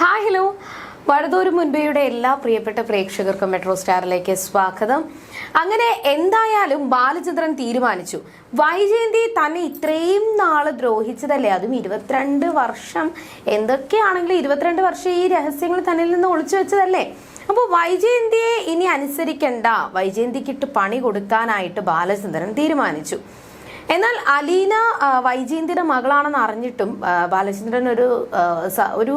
Hi hello വഴുതൂര് മുൻപേയുടെ എല്ലാ പ്രിയപ്പെട്ട പ്രേക്ഷകർക്കും മെട്രോ സ്റ്റാറിലേക്ക് സ്വാഗതം. അങ്ങനെ എന്തായാലും ബാലചന്ദ്രൻ തീരുമാനിച്ചു. വൈജയന്തി തന്നെ ഇത്രയും നാൾ ദ്രോഹിച്ചതല്ലേ? അതും ഇരുപത്തിരണ്ട് വർഷം. എന്തൊക്കെയാണെങ്കിലും ഇരുപത്തിരണ്ട് വർഷം ഈ രഹസ്യങ്ങൾ തന്നിൽ നിന്ന് ഒളിച്ചു വെച്ചതല്ലേ? അപ്പോൾ വൈജയന്തിയെ ഇനി അനുസരിക്കണ്ട. വൈജയന്തിക്കിട്ട് പണി കൊടുക്കാനായിട്ട് ബാലചന്ദ്രൻ തീരുമാനിച്ചു. എന്നാൽ അലീന വൈജയന്തിയുടെ മകളാണെന്ന് അറിഞ്ഞിട്ടും ബാലചന്ദ്രൻ ഒരു ഒരു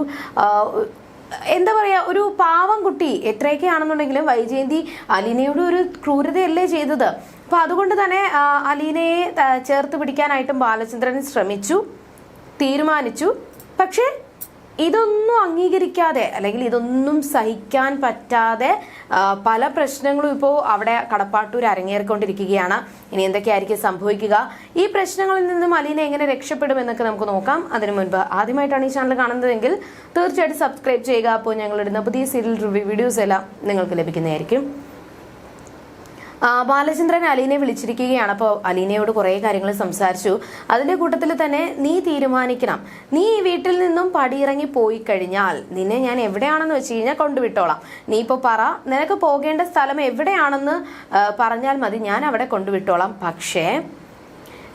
എന്താ പറയാ ഒരു പാവം കുട്ടി. എത്രയൊക്കെ ആണെന്നുണ്ടെങ്കിലും വൈജയന്തി അലീനയോട് ഒരു ക്രൂരതയല്ലേ ചെയ്തത്. അപ്പൊ അതുകൊണ്ട് തന്നെ അലീനയെ ചേർത്ത് പിടിക്കാനായിട്ടും ബാലചന്ദ്രൻ ശ്രമിച്ചു തീരുമാനിച്ചു. പക്ഷേ ഇതൊന്നും അംഗീകരിക്കാതെ അല്ലെങ്കിൽ ഇതൊന്നും സഹിക്കാൻ പറ്റാതെ പല പ്രശ്നങ്ങളും ഇപ്പോൾ അവിടെ കടപ്പാട്ടൂർ അരങ്ങേറിക്കൊണ്ടിരിക്കുകയാണ്. ഇനി എന്തൊക്കെയായിരിക്കും സംഭവിക്കുക? ഈ പ്രശ്നങ്ങളിൽ നിന്നും അലീന എങ്ങനെ രക്ഷപ്പെടും എന്നൊക്കെ നമുക്ക് നോക്കാം. അതിനു മുൻപ് ആദ്യമായിട്ടാണ് ഈ ചാനൽ കാണുന്നതെങ്കിൽ തീർച്ചയായിട്ടും സബ്സ്ക്രൈബ് ചെയ്യുക. അപ്പോൾ ഞങ്ങളിടുന്ന പുതിയ സീരിയൽ റിവ്യൂ വീഡിയോസ് എല്ലാം നിങ്ങൾക്ക് ലഭിക്കുന്നതായിരിക്കും. ബാലചന്ദ്രൻ അലീനെ വിളിച്ചിരിക്കുകയാണ്. അപ്പോൾ അലീനയോട് കുറേ കാര്യങ്ങൾ സംസാരിച്ചു. അതിന്റെ കൂട്ടത്തിൽ തന്നെ നീ തീരുമാനിക്കണം. നീ ഈ വീട്ടിൽ നിന്നും പടിയിറങ്ങി പോയി കഴിഞ്ഞാൽ നിന്നെ ഞാൻ എവിടെയാണെന്ന് വെച്ച് കഴിഞ്ഞാൽ കൊണ്ടുവിട്ടോളാം. നീ ഇപ്പോൾ പറ നിനക്ക് പോകേണ്ട സ്ഥലം എവിടെയാണെന്ന് പറഞ്ഞാൽ മതി. ഞാൻ അവിടെ കൊണ്ടുവിട്ടോളാം. പക്ഷേ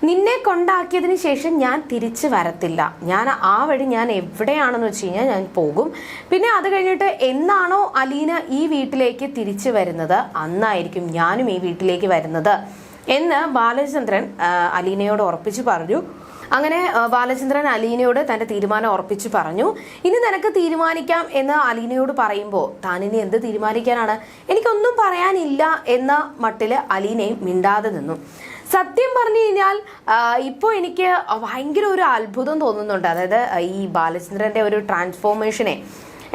നിന്നെ കൊണ്ടാക്കിയതിന് ശേഷം ഞാൻ തിരിച്ചു വരത്തില്ല. ഞാൻ ആ വഴി ഞാൻ എവിടെയാണെന്ന് വെച്ച് കഴിഞ്ഞാൽ ഞാൻ പോകും. പിന്നെ അത് കഴിഞ്ഞിട്ട് എന്നാണോ അലീന ഈ വീട്ടിലേക്ക് തിരിച്ചു വരുന്നത്? അന്നായിരിക്കും ഞാനും ഈ വീട്ടിലേക്ക് വരുന്നത്. എന്ന് ബാലചന്ദ്രൻ അലീനയോട് ഉറപ്പിച്ചു പറഞ്ഞു. അങ്ങനെ ബാലചന്ദ്രൻ അലീനയോട് തന്റെ തീരുമാനം ഉറപ്പിച്ചു പറഞ്ഞു. ഇനി നിനക്ക് തീരുമാനിക്കാം എന്ന് അലീനയോട് പറയുമ്പോൾ താൻ ഇനി എന്ത് തീരുമാനിക്കാനാണ്? എനിക്കൊന്നും പറയാനില്ല എന്ന മട്ടിൽ അലീനയും മിണ്ടാതെ നിന്നു. സത്യം പറഞ്ഞു കഴിഞ്ഞാൽ ഇപ്പോൾ എനിക്ക് ഭയങ്കര ഒരു അത്ഭുതം തോന്നുന്നുണ്ട്. അതായത് ഈ ബാലചന്ദ്രന്റെ ഒരു ട്രാൻസ്ഫോർമേഷനെ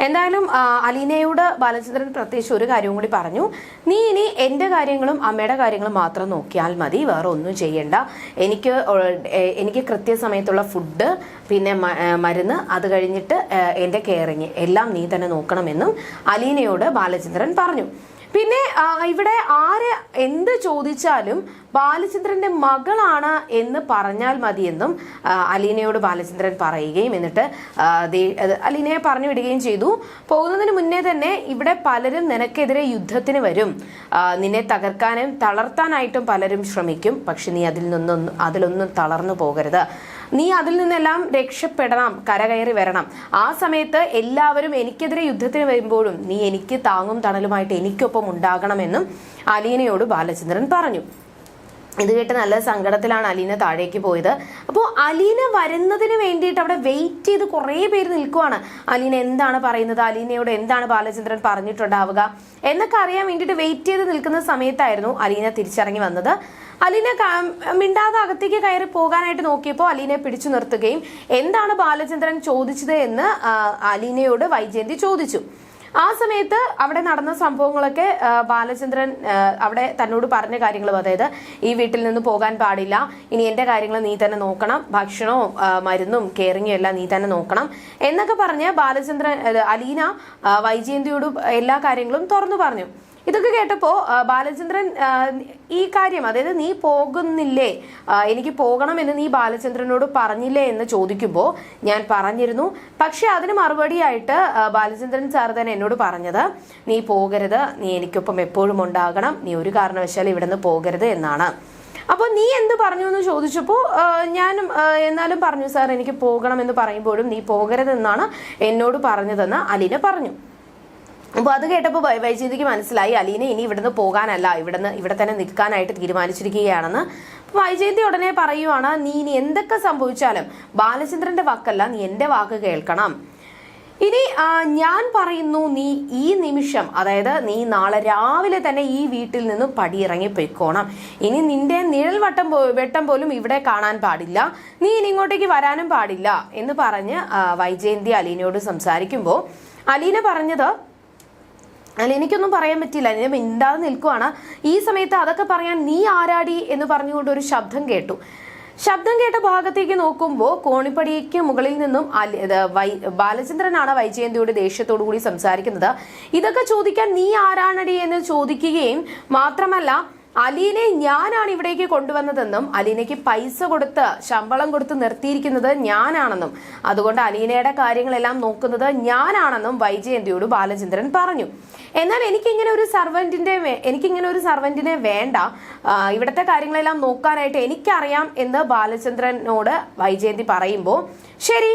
എന്തായാലും അലീനയോട് ബാലചന്ദ്രൻ പ്രത്യേകിച്ച് ഒരു കാര്യവും കൂടി പറഞ്ഞു. നീ ഇനി എന്റെ കാര്യങ്ങളും അമ്മയുടെ കാര്യങ്ങളും മാത്രം നോക്കിയാൽ മതി. വേറെ ഒന്നും ചെയ്യണ്ട. എനിക്ക് എനിക്ക് കൃത്യസമയത്തുള്ള ഫുഡ് പിന്നെ മരുന്ന് അത് കഴിഞ്ഞിട്ട് എന്റെ കെയറിങ് എല്ലാം നീ തന്നെ നോക്കണമെന്നും അലീനയോട് ബാലചന്ദ്രൻ പറഞ്ഞു. പിന്നെ ഇവിടെ ആര് എന്ത് ചോദിച്ചാലും ബാലചന്ദ്രന്റെ മകളാണ് എന്ന് പറഞ്ഞാൽ മതിയെന്നും അലീനയോട് ബാലചന്ദ്രൻ പറയുകയും എന്നിട്ട് അലീനയെ പറഞ്ഞു വിടുകയും ചെയ്തു. പോകുന്നതിന് മുന്നേ തന്നെ ഇവിടെ പലരും നിനക്കെതിരെ യുദ്ധത്തിന് വരും. നിന്നെ തകർക്കാനും തളർത്താനായിട്ടും പലരും ശ്രമിക്കും. പക്ഷെ നീ അതിൽ നിന്നൊന്നും അതിലൊന്നും തളർന്നു പോകരുത്. നീ അതിൽ നിന്നെല്ലാം രക്ഷപ്പെടണം കരകയറി വരണം. ആ സമയത്ത് എല്ലാവരും എനിക്കെതിരെ യുദ്ധത്തിന് വരുമ്പോഴും നീ എനിക്ക് താങ്ങും തണലുമായിട്ട് എനിക്കൊപ്പം ഉണ്ടാകണമെന്നും അലീനയോട് ബാലചന്ദ്രൻ പറഞ്ഞു. ഇത് കേട്ട് നല്ല സങ്കടത്തിലാണ് അലീന താഴേക്ക് പോയത്. അപ്പോൾ അലീന വരുന്നതിന് വേണ്ടിയിട്ട് അവിടെ വെയിറ്റ് ചെയ്ത് കുറേ പേര് നിൽക്കുവാണ്. അലീന എന്താണ് പറയുന്നത്? അലീനയോട് എന്താണ് ബാലചന്ദ്രൻ പറഞ്ഞിട്ടുണ്ടാവുക? എന്നൊക്കെ അറിയാൻ വേണ്ടിയിട്ട് വെയിറ്റ് ചെയ്ത് നിൽക്കുന്ന സമയത്തായിരുന്നു അലീന തിരിച്ചിറങ്ങി വന്നത്. അലീന മിണ്ടാതെ അകത്തേക്ക് കയറി പോകാനായിട്ട് നോക്കിയപ്പോൾ അലീനയെ പിടിച്ചു നിർത്തുകയും എന്താണ് ബാലചന്ദ്രൻ ചോദിച്ചത്? എന്ന് അലീനയോട് വൈജയന്തി ചോദിച്ചു. ആ സമയത്ത് അവിടെ നടന്ന സംഭവങ്ങളൊക്കെ ബാലചന്ദ്രൻ അവിടെ തന്നോട് പറഞ്ഞ കാര്യങ്ങളും അതായത് ഈ വീട്ടിൽ നിന്ന് പോകാൻ പാടില്ല. ഇനി എന്റെ കാര്യങ്ങൾ നീ തന്നെ നോക്കണം. ഭക്ഷണവും മരുന്നും കെയറിങ്ങും എല്ലാം നീ തന്നെ നോക്കണം എന്നൊക്കെ പറഞ്ഞ് ബാലചന്ദ്രൻ അലീന വൈജയന്തിയോട് എല്ലാ കാര്യങ്ങളും തുറന്നു പറഞ്ഞു. ഇതൊക്കെ കേട്ടപ്പോൾ ബാലചന്ദ്രൻ ഈ കാര്യം അതായത് നീ പോകുന്നില്ലേ എനിക്ക് പോകണമെന്ന് നീ ബാലചന്ദ്രനോട് പറഞ്ഞില്ലേ എന്ന് ചോദിക്കുമ്പോൾ ഞാൻ പറഞ്ഞിരുന്നു. പക്ഷെ അതിന് മറുപടിയായിട്ട് ബാലചന്ദ്രൻ സാർ തന്നെ എന്നോട് പറഞ്ഞത് നീ പോകരുത് നീ എനിക്കൊപ്പം എപ്പോഴും ഉണ്ടാകണം നീ ഒരു കാരണവശാലും ഇവിടെ നിന്ന് പോകരുത് എന്നാണ്. അപ്പോൾ നീ എന്ത് പറഞ്ഞു എന്ന് ചോദിച്ചപ്പോൾ ഞാനും എന്നാലും പറഞ്ഞു സാർ എനിക്ക് പോകണം എന്ന് പറയുമ്പോഴും നീ പോകരുതെന്നാണ് എന്നോട് പറഞ്ഞതെന്ന് അലിന പറഞ്ഞു. അപ്പോൾ അത് കേട്ടപ്പോൾ വൈജയന്തിക്ക് മനസ്സിലായി അലീന ഇനി ഇവിടുന്ന് പോകാനല്ല ഇവിടുന്ന് ഇവിടെ തന്നെ നിൽക്കാനായിട്ട് തീരുമാനിച്ചിരിക്കുകയാണെന്ന്. വൈജയന്തി ഉടനെ പറയുവാണ് നീ ഇനി എന്തൊക്കെ സംഭവിച്ചാലും ബാലചന്ദ്രന്റെ വാക്കല്ല നീ എന്റെ വാക്ക് കേൾക്കണം. ഇനി ഞാൻ പറയുന്നു നീ ഈ നിമിഷം അതായത് നീ നാളെ രാവിലെ തന്നെ ഈ വീട്ടിൽ നിന്നും പടിയിറങ്ങി പൊയ്ക്കോണം. ഇനി നിന്റെ നിഴൽ വട്ടം വെട്ടം പോലും ഇവിടെ കാണാൻ പാടില്ല. നീ ഇനി ഇങ്ങോട്ടേക്ക് വരാനും പാടില്ല. എന്ന് പറഞ്ഞ് വൈജയന്തി അലീനയോട് സംസാരിക്കുമ്പോൾ അലീന പറഞ്ഞത് അല്ല എനിക്കൊന്നും പറയാൻ പറ്റില്ല ഞാൻ മിണ്ടാതെ നിൽക്കുവാണ്. ഈ സമയത്ത് അതൊക്കെ പറയാൻ നീ ആരാടി എന്ന് പറഞ്ഞുകൊണ്ട് ഒരു ശബ്ദം കേട്ടു. ശബ്ദം കേട്ട ഭാഗത്തേക്ക് നോക്കുമ്പോൾ കോണിപ്പടിക്ക് മുകളിൽ നിന്നും ബാലചന്ദ്രനാണ് വൈജയന്തിയുടെ ദേഷ്യത്തോടു കൂടി സംസാരിക്കുന്നത്. ഇതൊക്കെ ചോദിക്കാൻ നീ ആരാണടി എന്ന് ചോദിക്കുകയും മാത്രമല്ല അലീനെ ഞാനാണ് ഇവിടേക്ക് കൊണ്ടുവന്നതെന്നും അലീനയ്ക്ക് പൈസ കൊടുത്ത് ശമ്പളം കൊടുത്ത് നിർത്തിയിരിക്കുന്നത് ഞാനാണെന്നും അതുകൊണ്ട് അലീനയുടെ കാര്യങ്ങളെല്ലാം നോക്കുന്നത് ഞാനാണെന്നും വൈജയന്തിയോട് ബാലചന്ദ്രൻ പറഞ്ഞു. എന്നാൽ എനിക്കിങ്ങനെ ഒരു സർവന്റിന്റെ എനിക്കിങ്ങനെ ഒരു സർവന്റിനെ വേണ്ട. ഇവിടുത്തെ കാര്യങ്ങളെല്ലാം നോക്കാനായിട്ട് എനിക്കറിയാം എന്ന് ബാലചന്ദ്രനോട് വൈജയന്തി പറയുമ്പോൾ ശരി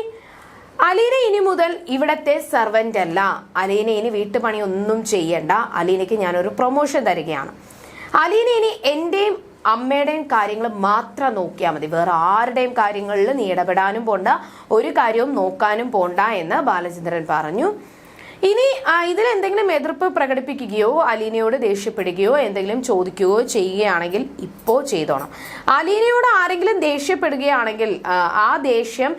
അലീന ഇനി മുതൽ ഇവിടത്തെ സർവന്റ് അല്ല അലീന ഇനി വീട്ടുപണി ഒന്നും ചെയ്യണ്ട. അലീനയ്ക്ക് ഞാനൊരു പ്രൊമോഷൻ തരികയാണ്. അലീന ഇനി എന്റെയും അമ്മയുടെയും കാര്യങ്ങൾ മാത്രം നോക്കിയാൽ മതി. വേറെ ആരുടെയും കാര്യങ്ങളിൽ നീ ഇടപെടാനും പോണ്ട. ഒരു കാര്യവും നോക്കാനും പോണ്ട എന്ന് ബാലചന്ദ്രൻ പറഞ്ഞു. ഇനി ഇതിൽ എന്തെങ്കിലും എതിർപ്പ് പ്രകടിപ്പിക്കുകയോ അലീനയോട് ദേഷ്യപ്പെടുകയോ എന്തെങ്കിലും ചോദിക്കുകയോ ചെയ്യുകയാണെങ്കിൽ ഇപ്പോൾ ചെയ്തോണം. അലീനയോട് ആരെങ്കിലും ദേഷ്യപ്പെടുകയാണെങ്കിൽ ആ ദേഷ്യം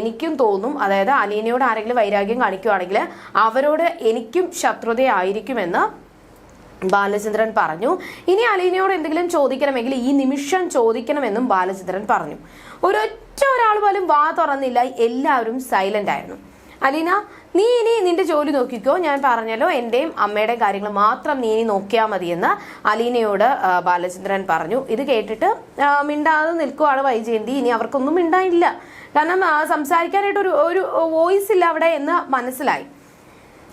എനിക്കും തോന്നും. അതായത് അലീനയോട് ആരെങ്കിലും വൈരാഗ്യം കാണിക്കുകയാണെങ്കിൽ അവരോട് എനിക്കും ശത്രുതയായിരിക്കുമെന്ന് ബാലചന്ദ്രൻ പറഞ്ഞു. ഇനി അലീനയോട് എന്തെങ്കിലും ചോദിക്കണമെങ്കിൽ ഈ നിമിഷം ചോദിക്കണമെന്നും ബാലചന്ദ്രൻ പറഞ്ഞു. ഒരൊറ്റ ഒരാൾ പോലും വാ തുറന്നില്ല. എല്ലാവരും സൈലന്റ് ആയിരുന്നു. അലീന നീ ഇനി നിന്റെ ജോലി നോക്കിക്കോ. ഞാൻ പറഞ്ഞല്ലോ എന്റെയും അമ്മയുടെയും കാര്യങ്ങൾ മാത്രം നീ ഇനി നോക്കിയാൽ മതിയെന്ന് അലീനയോട് ബാലചന്ദ്രൻ പറഞ്ഞു. ഇത് കേട്ടിട്ട് മിണ്ടാതെ നിൽക്കുവാണ് വൈജയന്തി. ഇനി അവർക്കൊന്നും മിണ്ടാനില്ല. കാരണം സംസാരിക്കാനായിട്ട് ഒരു ഒരു വോയിസ് ഇല്ല അവിടെ എന്ന് മനസ്സിലായി.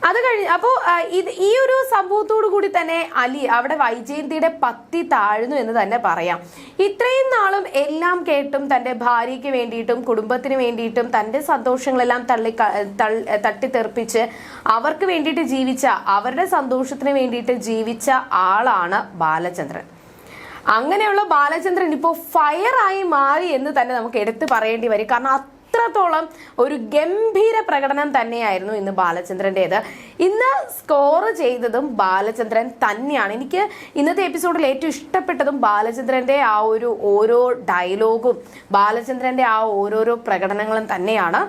അത് കഴിഞ്ഞ് അപ്പോൾ ഇത് ഈ ഒരു സംഭവത്തോടു കൂടി തന്നെ അലി അവിടെ വൈജയന്തിയുടെ പത്തി താഴ്ന്നു എന്ന് തന്നെ പറയാം. ഇത്രയും നാളും എല്ലാം കേട്ടും തന്റെ ഭാര്യയ്ക്ക് വേണ്ടിയിട്ടും കുടുംബത്തിന് വേണ്ടിയിട്ടും തന്റെ സന്തോഷങ്ങളെല്ലാം തള്ളി തട്ടിത്തെറിപ്പിച്ച് അവർക്ക് വേണ്ടിയിട്ട് ജീവിച്ച അവരുടെ സന്തോഷത്തിന് വേണ്ടിയിട്ട് ജീവിച്ച ആളാണ് ബാലചന്ദ്രൻ. അങ്ങനെയുള്ള ബാലചന്ദ്രൻ ഇപ്പോൾ ഫയറായി മാറി എന്ന് തന്നെ നമുക്ക് എടുത്തു പറയേണ്ടി വരും. കാരണം അത്രത്തോളം ഒരു ഗംഭീര പ്രകടനം തന്നെയായിരുന്നു ഇന്ന് ബാലചന്ദ്രന്റെത് ഇന്ന് സ്കോർ ചെയ്തതും ബാലചന്ദ്രൻ തന്നെയാണ്. എനിക്ക് ഇന്നത്തെ എപ്പിസോഡിൽ ഏറ്റവും ഇഷ്ടപ്പെട്ടതും ബാലചന്ദ്രന്റെ ആ ഒരു ഓരോ ഡയലോഗും ബാലചന്ദ്രന്റെ ആ ഓരോരോ പ്രകടനങ്ങളും തന്നെയാണ്.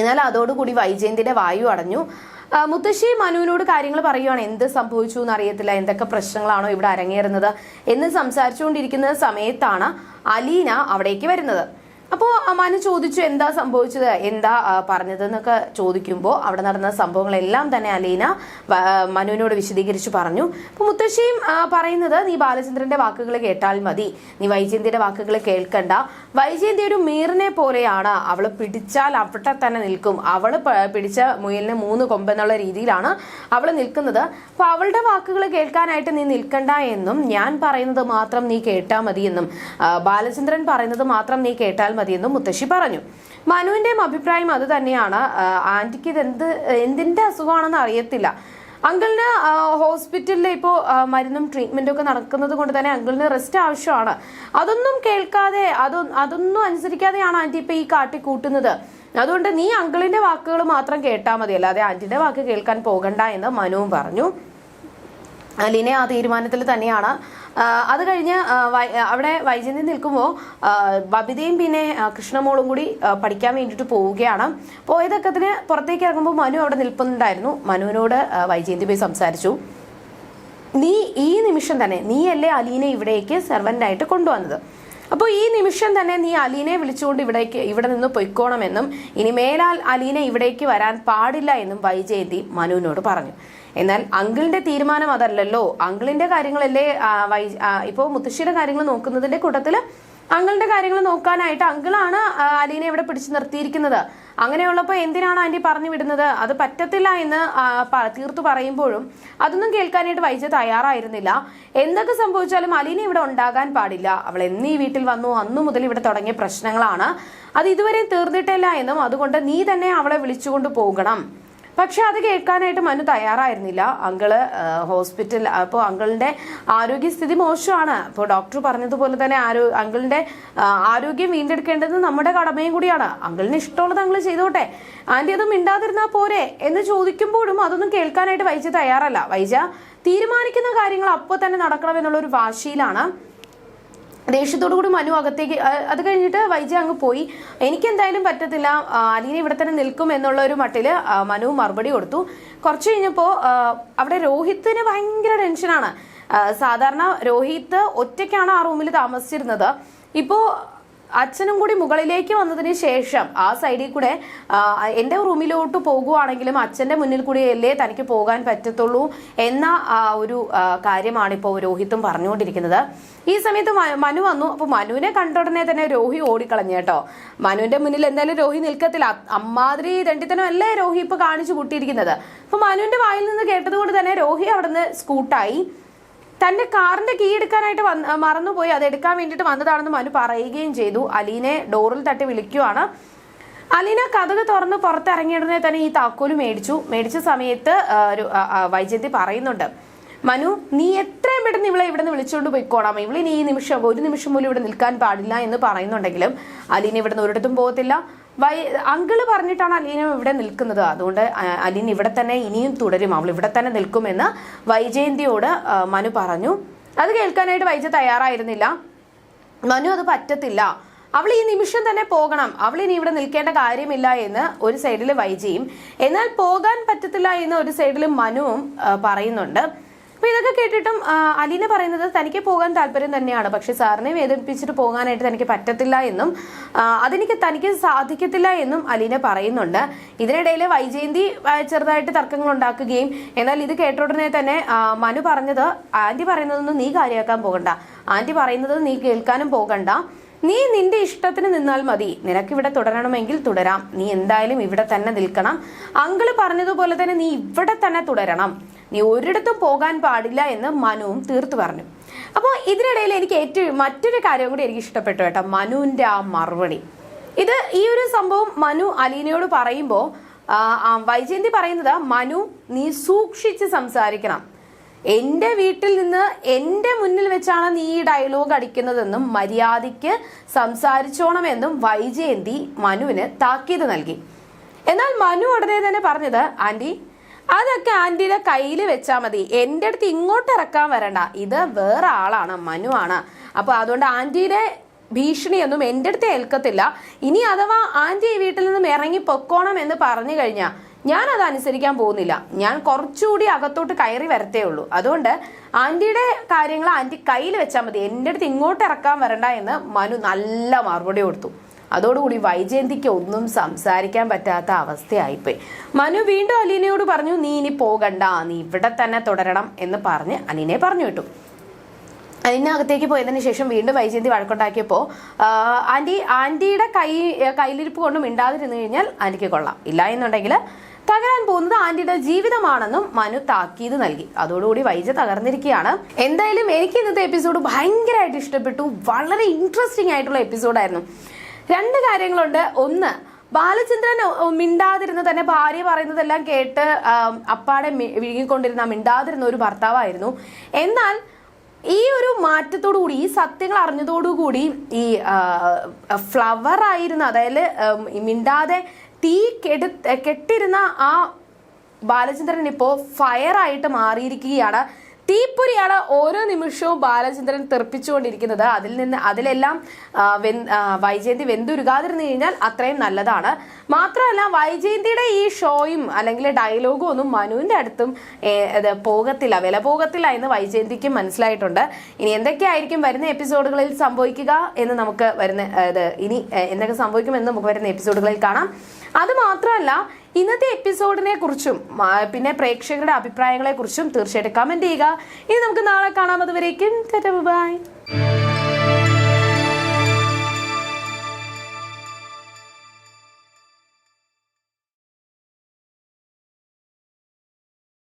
എന്നാൽ അതോടുകൂടി വൈജയന്തിന്റെ വായു അടഞ്ഞു. മുത്തശ്ശി മനുവിനോട് കാര്യങ്ങൾ പറയുവാണ്. എന്ത് സംഭവിച്ചു എന്ന് അറിയത്തില്ല എന്തൊക്കെ പ്രശ്നങ്ങളാണോ ഇവിടെ അരങ്ങേറുന്നത് എന്ന് സംസാരിച്ചുകൊണ്ടിരിക്കുന്ന സമയത്താണ് അലീന അവിടേക്ക് വരുന്നത്. അപ്പോൾ മനു ചോദിച്ചു എന്താ സംഭവിച്ചത്? എന്താ പറഞ്ഞതെന്നൊക്കെ ചോദിക്കുമ്പോൾ അവിടെ നടന്ന സംഭവങ്ങളെല്ലാം തന്നെ അലീന മനുവിനോട് വിശദീകരിച്ചു പറഞ്ഞു. അപ്പോൾ മുത്തശ്ശിയും പറയുന്നത് നീ ബാലചന്ദ്രന്റെ വാക്കുകൾ കേട്ടാൽ മതി. നീ വൈജയന്തിയുടെ വാക്കുകൾ കേൾക്കണ്ട. വൈജയന്തി ഒരു മീറിനെ പോലെയാണ്. അവൾ പിടിച്ചാൽ അവിടെ തന്നെ നിൽക്കും. അവൾ പിടിച്ച മുയലിന് മൂന്ന് കൊമ്പെന്നുള്ള രീതിയിലാണ് അവൾ നിൽക്കുന്നത്. അപ്പൊ അവളുടെ വാക്കുകൾ കേൾക്കാനായിട്ട് നീ നിൽക്കണ്ട എന്നും ഞാൻ പറയുന്നത് മാത്രം നീ കേട്ടാൽ മതി എന്നും ബാലചന്ദ്രൻ പറയുന്നത് മാത്രം നീ കേട്ടാൽ മതിയെന്നും മുത്തശ്ശി പറഞ്ഞു. മനുവിന്റെയും അഭിപ്രായം അത് തന്നെയാണ്. ആന്റിക്ക് ഇത് എന്ത് എന്തിന്റെ അസുഖമാണെന്ന് അറിയത്തില്ല. അങ്കിളിന് ഹോസ്പിറ്റലിൽ ഇപ്പോൾ മരുന്നും ട്രീറ്റ്മെന്റും ഒക്കെ നടക്കുന്നത് കൊണ്ട് തന്നെ അങ്കിളിന് റെസ്റ്റ് ആവശ്യമാണ്. അതൊന്നും കേൾക്കാതെ അതൊന്നും അനുസരിക്കാതെയാണ് ആന്റി ഇപ്പൊ ഈ കാട്ടി കൂട്ടുന്നത്. അതുകൊണ്ട് നീ അങ്കിളിന്റെ വാക്കുകൾ മാത്രം കേട്ടാൽ മതി. അല്ലാതെ ആന്റിന്റെ വാക്ക് കേൾക്കാൻ പോകണ്ട എന്ന് മനുവും പറഞ്ഞു. അലിനെ ആ തീരുമാനത്തിൽ തന്നെയാണ് അത് കഴിഞ്ഞ് അവിടെ വൈജയന്തി നിൽക്കുമ്പോൾ ബബിതയും പിന്നെ കൃഷ്ണമോളും കൂടി പഠിക്കാൻ വേണ്ടിയിട്ട് പോവുകയാണ്. പോയതൊക്കത്തിന് പുറത്തേക്ക് ഇറങ്ങുമ്പോൾ മനു അവിടെ നിൽപ്പുന്നുണ്ടായിരുന്നു. മനുവിനോട് വൈജയന്തി പോയി സംസാരിച്ചു. നീ ഈ നിമിഷം തന്നെ നീ അല്ലേ അലീനെ ഇവിടേക്ക് സെർവന്റായിട്ട് കൊണ്ടുവന്നത്? അപ്പോൾ ഈ നിമിഷം തന്നെ നീ അലീനെ വിളിച്ചുകൊണ്ട് ഇവിടേക്ക് ഇവിടെ നിന്ന് പൊയ്ക്കോണമെന്നും ഇനി മേലാൽ അലീനെ ഇവിടേക്ക് വരാൻ പാടില്ല എന്നും വൈജയന്തി മനുവിനോട് പറഞ്ഞു. എന്നാൽ അങ്കിളിന്റെ തീരുമാനം അതല്ലല്ലോ. അങ്കിളിന്റെ കാര്യങ്ങളല്ലേ ഇപ്പോൾ മുത്തശ്ശിയുടെ കാര്യങ്ങൾ നോക്കുന്നതിന്റെ കൂട്ടത്തിൽ അങ്കിളിന്റെ കാര്യങ്ങൾ നോക്കാനായിട്ട് അങ്കിളാണ് അലീനെ ഇവിടെ പിടിച്ചു നിർത്തിയിരിക്കുന്നത്. അങ്ങനെയുള്ളപ്പോൾ എന്തിനാണ് ആന്റി പറഞ്ഞു വിടുന്നത്? അത് പറ്റത്തില്ല എന്ന് തീർത്തു പറയുമ്പോഴും അതൊന്നും കേൾക്കാനായിട്ട് വൈജ തയ്യാറായിരുന്നില്ല. എന്തൊക്കെ സംഭവിച്ചാലും അലീന ഇവിടെ ഉണ്ടാകാൻ പാടില്ല. അവൾ എന്ന് വീട്ടിൽ വന്നു. അന്നു മുതൽ ഇവിടെ തുടങ്ങിയ പ്രശ്നങ്ങളാണ്. അത് ഇതുവരെ തീർന്നിട്ടില്ല എന്നും അതുകൊണ്ട് നീ തന്നെ അവളെ വിളിച്ചുകൊണ്ട് പോകണം. പക്ഷെ അത് കേൾക്കാനായിട്ട് മനു തയ്യാറായിരുന്നില്ല. അങ്കിൾ ഹോസ്പിറ്റൽ അപ്പോൾ അങ്കിളിന്റെ ആരോഗ്യസ്ഥിതി മോശമാണ്. അപ്പോൾ ഡോക്ടർ പറഞ്ഞതുപോലെ തന്നെ ആരോ അങ്കിളിന്റെ ആരോഗ്യം വീണ്ടെടുക്കേണ്ടത് നമ്മുടെ കടമയും കൂടിയാണ്. അങ്കിളിന് ഇഷ്ടമുള്ളത് അങ്കിൾ ചെയ്തോട്ടെ. ആന്റി അത് മിണ്ടാതിരുന്നാ പോരെ എന്ന് ചോദിക്കുമ്പോഴും അതൊന്നും കേൾക്കാനായിട്ട് വൈജ തയ്യാറല്ല. വൈജ തീരുമാനിക്കുന്ന കാര്യങ്ങൾ അപ്പോൾ തന്നെ നടക്കണം എന്നുള്ള ഒരു വാശിയിലാണ്. ദേഷ്യത്തോടു കൂടി മനു അകത്തേക്ക് അത് കഴിഞ്ഞിട്ട് വൈജ അങ്ങ് പോയി. എനിക്ക് എന്തായാലും പറ്റത്തില്ല അലീന ഇവിടെ തന്നെ നിൽക്കും എന്നുള്ള ഒരു മട്ടിൽ മനു മറുപടി കൊടുത്തു. കുറച്ച് കഴിഞ്ഞപ്പോൾ അവിടെ രോഹിത്തിന് ഭയങ്കര ടെൻഷനാണ്. സാധാരണ രോഹിത്ത് ഒറ്റയ്ക്കാണ് ആ റൂമിൽ താമസിച്ചിരുന്നത്. ഇപ്പോൾ അച്ഛനും കൂടി മുകളിലേക്ക് വന്നതിന് ശേഷം ആ സൈഡിൽ കൂടെ എന്റെ റൂമിലോട്ട് പോകുവാണെങ്കിലും അച്ഛന്റെ മുന്നിൽ കൂടി അല്ലേ തനിക്ക് പോകാൻ പറ്റത്തുള്ളൂ എന്ന ഒരു കാര്യമാണ് ഇപ്പോൾ രോഹിത്തും പറഞ്ഞുകൊണ്ടിരിക്കുന്നത്. ഈ സമയത്ത് മനു വന്നു. അപ്പോൾ മനുവിനെ കണ്ട ഉടനെ തന്നെ രോഹി ഓടിക്കളഞ്ഞു കേട്ടോ. മനുവിന്റെ മുന്നിൽ എന്തായാലും രോഹി നിൽക്കത്തില്ല. അമ്മാതിരി രണ്ടിത്തനം അല്ലേ രോഹി ഇപ്പോൾ കാണിച്ചു കൂട്ടിയിരിക്കുന്നത്. അപ്പോൾ മനുവിന്റെ വായിൽ നിന്ന് കേട്ടതുകൊണ്ട് തന്നെ രോഹി അവിടുന്ന് സ്കൂട്ടായി. തന്റെ കാറിന്റെ കീ എടുക്കാനായിട്ട് വന്ന് മറന്നുപോയി. അത് എടുക്കാൻ വേണ്ടിയിട്ട് വന്നതാണെന്ന് മനു പറയുകയും ചെയ്തു. അലീനെ ഡോറിൽ തട്ടി വിളിക്കുവാണ് അലീന കഥക് തുറന്ന് പുറത്തിറങ്ങിയിടുന്നതിൽ തന്നെ ഈ താക്കോൽ മേടിച്ചു. മേടിച്ച സമയത്ത് വൈജയന്തി പറയുന്നുണ്ട് മനു നീ എത്രയും പെട്ടെന്ന് ഇവളെ ഇവിടെ നിന്ന് വിളിച്ചുകൊണ്ട് പോയിക്കോളാം ഇവളിനി ഈ നിമിഷം ഒരു നിമിഷം പോലും ഇവിടെ നിൽക്കാൻ പാടില്ല എന്ന് പറയുന്നുണ്ടെങ്കിലും അലീന ഇവിടെ നിന്ന് ഒരിടത്തും പോകത്തില്ല. വൈ അങ്കിൾ പറഞ്ഞിട്ടാണ് അലീന ഇവിടെ നിൽക്കുന്നത്. അതുകൊണ്ട് അലീൻ ഇവിടെ തന്നെ ഇനിയും തുടരും. അവൾ ഇവിടെ തന്നെ നിൽക്കുമെന്ന് വൈജയന്തിയോട് മനു പറഞ്ഞു. അത് കേൾക്കാനായിട്ട് വൈജ തയ്യാറായിരുന്നില്ല. മനു അത് പറ്റത്തില്ല. അവൾ ഈ നിമിഷം തന്നെ പോകണം. അവൾ ഇനി ഇവിടെ നിൽക്കേണ്ട കാര്യമില്ല എന്ന് ഒരു സൈഡിൽ വൈജയും എന്നാൽ പോകാൻ പറ്റത്തില്ല എന്ന് ഒരു സൈഡിൽ മനുവും പറയുന്നുണ്ട്. അപ്പൊ ഇതൊക്കെ കേട്ടിട്ടും അലീന പറയുന്നത് തനിക്ക് പോകാൻ താല്പര്യം തന്നെയാണ്. പക്ഷെ സാറിനെ വേദനിപ്പിച്ചിട്ട് പോകാനായിട്ട് തനിക്ക് പറ്റത്തില്ല എന്നും അതെനിക്ക് തനിക്ക് സാധിക്കത്തില്ല എന്നും അലീന പറയുന്നുണ്ട്. ഇതിനിടയിൽ വൈജയന്തി ചെറുതായിട്ട് തർക്കങ്ങൾ ഉണ്ടാക്കുകയും എന്നാൽ ഇത് കേട്ട ഉടനെ തന്നെ മനു പറഞ്ഞത് ആന്റി പറയുന്നതൊന്നും നീ കാര്യമാക്കാൻ പോകണ്ട. ആന്റി പറയുന്നത് നീ കേൾക്കാനും പോകണ്ട. നീ നിന്റെ ഇഷ്ടത്തിന് നിന്നാൽ മതി. നിനക്കിവിടെ തുടരണമെങ്കിൽ തുടരാം. നീ എന്തായാലും ഇവിടെ തന്നെ നിൽക്കണം. അങ്കിൾ പറഞ്ഞതുപോലെ തന്നെ നീ ഇവിടെ തന്നെ തുടരണം. നീ ഒരിടത്തും പോകാൻ പാടില്ല എന്ന് മനുവും തീർത്തു പറഞ്ഞു. അപ്പോൾ ഇതിനിടയിൽ എനിക്ക് ഏറ്റവും മറ്റൊരു കാര്യം കൂടി എനിക്ക് ഇഷ്ടപ്പെട്ടു കേട്ടോ മനുവിന്റെ ആ മറുപടി. ഇത് ഈ ഒരു സംഭവം മനു അലീനയോട് പറയുമ്പോൾ വൈജയന്തി പറയുന്നത് മനു നീ സൂക്ഷിച്ച് സംസാരിക്കണം. എന്റെ വീട്ടിൽ നിന്ന് എന്റെ മുന്നിൽ വെച്ചാണ് നീ ഈ ഡയലോഗ് അടിക്കുന്നതെന്നും മര്യാദയ്ക്ക് സംസാരിച്ചോണമെന്നും വൈജയന്തി മനുവിന് താക്കീത് നൽകി. എന്നാൽ മനു ഉടനെ തന്നെ പറഞ്ഞത് ആന്റി അതൊക്കെ ആന്റിയുടെ കയ്യിൽ വെച്ചാൽ മതി. എന്റെ അടുത്ത് ഇങ്ങോട്ട് ഇറക്കാൻ വരണ്ട. ഇത് വേറെ ആളാണ് മനു ആണ്. അപ്പോൾ അതുകൊണ്ട് ആന്റിയുടെ ഭീഷണിയൊന്നും എന്റെ അടുത്ത് ഏൽക്കത്തില്ല. ഇനി അഥവാ ആന്റി ഈ വീട്ടിൽ നിന്നും ഇറങ്ങി പൊക്കോണം എന്ന് പറഞ്ഞു കഴിഞ്ഞാൽ ഞാൻ അത് അനുസരിക്കാൻ പോകുന്നില്ല. ഞാൻ കുറച്ചുകൂടി അകത്തോട്ട് കയറി വരത്തേ ഉള്ളൂ. അതുകൊണ്ട് ആന്റിയുടെ കാര്യങ്ങൾ ആന്റി കയ്യിൽ വെച്ചാൽ മതി. എന്റെ അടുത്ത് ഇങ്ങോട്ട് ഇറക്കാൻ വരണ്ട എന്ന് മനു നല്ല മറുപടി കൊടുത്തു. അതോടുകൂടി വൈജയന്തിക്ക് ഒന്നും സംസാരിക്കാൻ പറ്റാത്ത അവസ്ഥയായിപ്പോയി. മനു വീണ്ടും അലീനയോട് പറഞ്ഞു നീ ഇനി പോകണ്ട നീ ഇവിടെ തന്നെ തുടരണം എന്ന് പറഞ്ഞ് അലീനയെ പറഞ്ഞു വിട്ടു. അതിനകത്തേക്ക് പോയതിനു ശേഷം വീണ്ടും വൈജയന്തി വഴക്കുണ്ടാക്കിയപ്പോൾ ആന്റി ആന്റിയുടെ കൈ കയ്യിലിരിപ്പ് കൊണ്ട് മിണ്ടാതിരുന്നു കഴിഞ്ഞാൽ ആന്റിക്ക് കൊള്ളാം. ഇല്ല എന്നുണ്ടെങ്കിൽ തകരാൻ പോകുന്നത് ആന്റിയുടെ ജീവിതമാണെന്നും മനു താക്കീത് നൽകി. അതോടുകൂടി വൈജ തകർന്നിരിക്കുകയാണ്. എന്തായാലും എനിക്ക് ഇന്നത്തെ എപ്പിസോഡ് ഭയങ്കരമായിട്ട് ഇഷ്ടപ്പെട്ടു. വളരെ ഇൻട്രസ്റ്റിംഗ് ആയിട്ടുള്ള എപ്പിസോഡായിരുന്നു. രണ്ട് കാര്യങ്ങളുണ്ട്. ഒന്ന് ബാലചന്ദ്രൻ മിണ്ടാതിരുന്ന് തന്നെ ഭാര്യ പറയുന്നതെല്ലാം കേട്ട് അപ്പാടെ വിഴുങ്ങിക്കൊണ്ടിരുന്ന മിണ്ടാതിരുന്ന ഒരു ഭർത്താവായിരുന്നു. എന്നാൽ ഈ ഒരു മാറ്റത്തോടുകൂടി ഈ സത്യങ്ങൾ അറിഞ്ഞതോടുകൂടി ഈ ഫ്ലവർ ആയിരുന്ന അതായത് മിണ്ടാതെ തീ കെടു കെട്ടിരുന്ന ആ ബാലചന്ദ്രൻ ഇപ്പോൾ ഫയറായിട്ട് മാറിയിരിക്കുകയാണ്. തീപ്പൊരിയാണ് ഓരോ നിമിഷവും ബാലചന്ദ്രൻ തെറിപ്പിച്ചുകൊണ്ടിരിക്കുന്നത്. അതിൽ നിന്ന് അതിലെല്ലാം വൈജയന്തി വെന്തുരുകാതിരുന്നു കഴിഞ്ഞാൽ അത്രയും നല്ലതാണ്. മാത്രമല്ല വൈജയന്തിയുടെ ഈ ഷോയും അല്ലെങ്കിൽ ഡയലോഗും ഒന്നും മനുവിന്റെ അടുത്തും പോകത്തില്ല വില പോകത്തില്ല എന്ന് വൈജയന്തിക്ക് മനസ്സിലായിട്ടുണ്ട്. ഇനി എന്തൊക്കെയായിരിക്കും വരുന്ന എപ്പിസോഡുകളിൽ സംഭവിക്കുക എന്ന് നമുക്ക് വരുന്ന ഇനി എന്തൊക്കെ സംഭവിക്കുമെന്ന് നമുക്ക് വരുന്ന എപ്പിസോഡുകളിൽ കാണാം. അത് മാത്രമല്ല ഇന്നത്തെ എപ്പിസോഡിനെ കുറിച്ചും പിന്നെ പ്രേക്ഷകരുടെ അഭിപ്രായങ്ങളെ കുറിച്ചും തീർച്ചയായിട്ടും കമന്റ് ചെയ്യുക. ഇനി നമുക്ക് നാളെ കാണാം. അതുവരേക്കും ബൈ